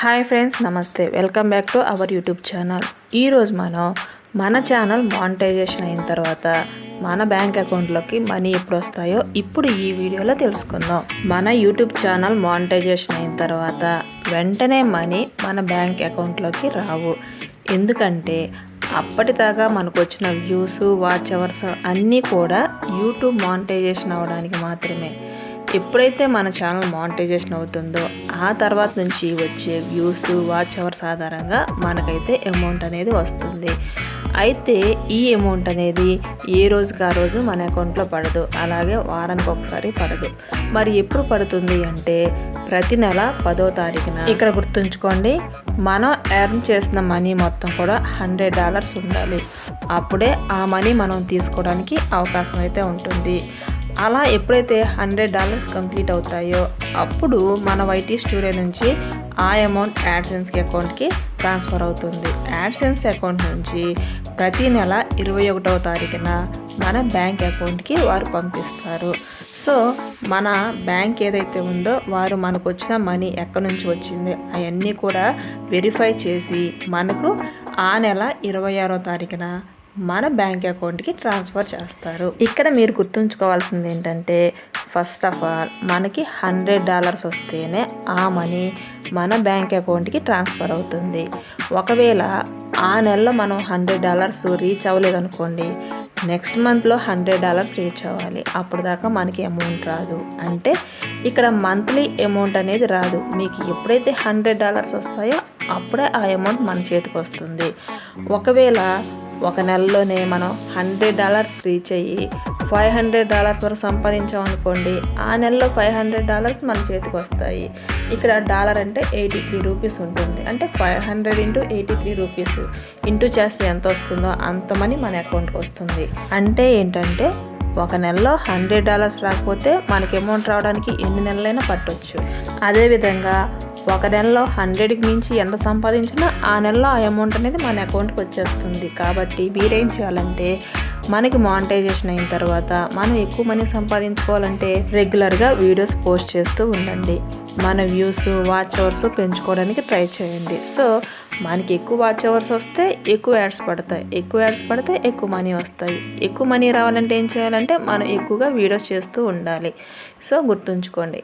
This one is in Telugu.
హాయ్ ఫ్రెండ్స్ నమస్తే. Welcome back to our YouTube channel. ఈరోజు మనం మన ఛానల్ మానిటైజేషన్ అయిన తర్వాత మన బ్యాంక్ అకౌంట్లోకి మనీ ఎప్పుడు వస్తాయో ఇప్పుడు ఈ వీడియోలో తెలుసుకుందాం. మన యూట్యూబ్ ఛానల్ మానిటైజేషన్ అయిన తర్వాత వెంటనే మనీ మన బ్యాంక్ అకౌంట్లోకి రావు. ఎందుకంటే అప్పటిదాకా మనకు వచ్చిన వ్యూస్ వాచ్ అవర్స్ అన్నీ కూడా యూట్యూబ్ మానిటైజేషన్ అవ్వడానికి మాత్రమే. ఎప్పుడైతే మన ఛానల్ మానిటైజేషన్ అవుతుందో ఆ తర్వాత నుంచి వచ్చే వ్యూస్ వాచ్ అవర్స్ ఆధారంగా మనకైతే అమౌంట్ అనేది వస్తుంది. అయితే ఈ అమౌంట్ అనేది ఏ రోజుకి ఆ రోజు మన అకౌంట్లో పడదు. అలాగే వారానికి ఒకసారి పడదు. మరి ఎప్పుడు పడుతుంది అంటే ప్రతి నెల పదో తారీఖున. ఇక్కడ గుర్తుంచుకోండి మనం ఎర్న్ చేసిన మనీ మొత్తం కూడా హండ్రెడ్ డాలర్స్ ఉండాలి. అప్పుడే ఆ మనీ మనం తీసుకోవడానికి అవకాశం అయితే ఉంటుంది. అలా ఎప్పుడైతే హండ్రెడ్ డాలర్స్ కంప్లీట్ అవుతాయో అప్పుడు మన వైటీ స్టూడియో నుంచి ఆ అమౌంట్ యాడ్సెన్స్కి అకౌంట్కి ట్రాన్స్ఫర్ అవుతుంది. యాడ్సెన్స్ అకౌంట్ నుంచి ప్రతి నెల ఇరవై ఒకటవ తారీఖున మన బ్యాంక్ అకౌంట్కి వారు పంపిస్తారు. సో మన బ్యాంక్ ఏదైతే ఉందో వారు మనకు వచ్చిన మనీ ఎక్కడి నుంచి వచ్చింది అవన్నీ కూడా వెరిఫై చేసి మనకు ఆ నెల ఇరవై ఆరో తారీఖున మన బ్యాంక్ అకౌంట్కి ట్రాన్స్ఫర్ చేస్తారు. ఇక్కడ మీరు గుర్తుంచుకోవాల్సింది ఏంటంటే ఫస్ట్ ఆఫ్ ఆల్ మనకి హండ్రెడ్ డాలర్స్ వస్తేనే ఆ మనీ మన బ్యాంక్ అకౌంట్కి ట్రాన్స్ఫర్ అవుతుంది. ఒకవేళ ఆ నెలలో మనం హండ్రెడ్ డాలర్స్ రీచ్ అవ్వలేదు అనుకోండి నెక్స్ట్ మంత్లో హండ్రెడ్ డాలర్స్ రీచ్ అవ్వాలి. అప్పుడు దాకా మనకి అమౌంట్ రాదు. అంటే ఇక్కడ మంత్లీ అమౌంట్ అనేది రాదు. మీకు ఎప్పుడైతే హండ్రెడ్ డాలర్స్ వస్తాయో అప్పుడే ఆ అమౌంట్ మన చేతికి వస్తుంది. ఒకవేళ ఒక నెలలోనే మనం హండ్రెడ్ డాలర్స్ రీచ్ అయ్యి ఫైవ్ హండ్రెడ్ డాలర్స్ వరకు సంపాదించాం అనుకోండి ఆ నెలలో ఫైవ్ హండ్రెడ్ డాలర్స్ మన చేతికి వస్తాయి. ఇక్కడ డాలర్ అంటే ఎయిటీ త్రీ రూపీస్ ఉంటుంది. అంటే five hundred into eighty three rupees into చేస్తే ఎంత వస్తుందో అంత మనీ మన అకౌంట్కి వస్తుంది. అంటే ఏంటంటే ఒక నెలలో హండ్రెడ్ డాలర్స్ రాకపోతే మనకి అమౌంట్ రావడానికి ఎన్ని నెలలైనా పట్టవచ్చు అదేవిధంగా ఒక నెలలో హండ్రెడ్కి మించి ఎంత సంపాదించినా ఆ నెలలో ఆ అమౌంట్ అనేది మన అకౌంట్కి వచ్చేస్తుంది. కాబట్టి మీరేం చేయాలంటే మనకి మానిటైజేషన్ అయిన తర్వాత మనం ఎక్కువ మనీ సంపాదించుకోవాలంటే రెగ్యులర్గా వీడియోస్ పోస్ట్ చేస్తూ ఉండండి. మన వ్యూస్ వాచ్ అవర్స్ పెంచుకోవడానికి ట్రై చేయండి. సో మనకి ఎక్కువ వాచ్ అవర్స్ వస్తే ఎక్కువ యాడ్స్ పడతాయి. ఎక్కువ యాడ్స్ పడితే ఎక్కువ మనీ వస్తాయి. ఎక్కువ మనీ రావాలంటే ఏం చేయాలంటే మనం ఎక్కువగా వీడియోస్ చేస్తూ ఉండాలి. సో గుర్తుంచుకోండి.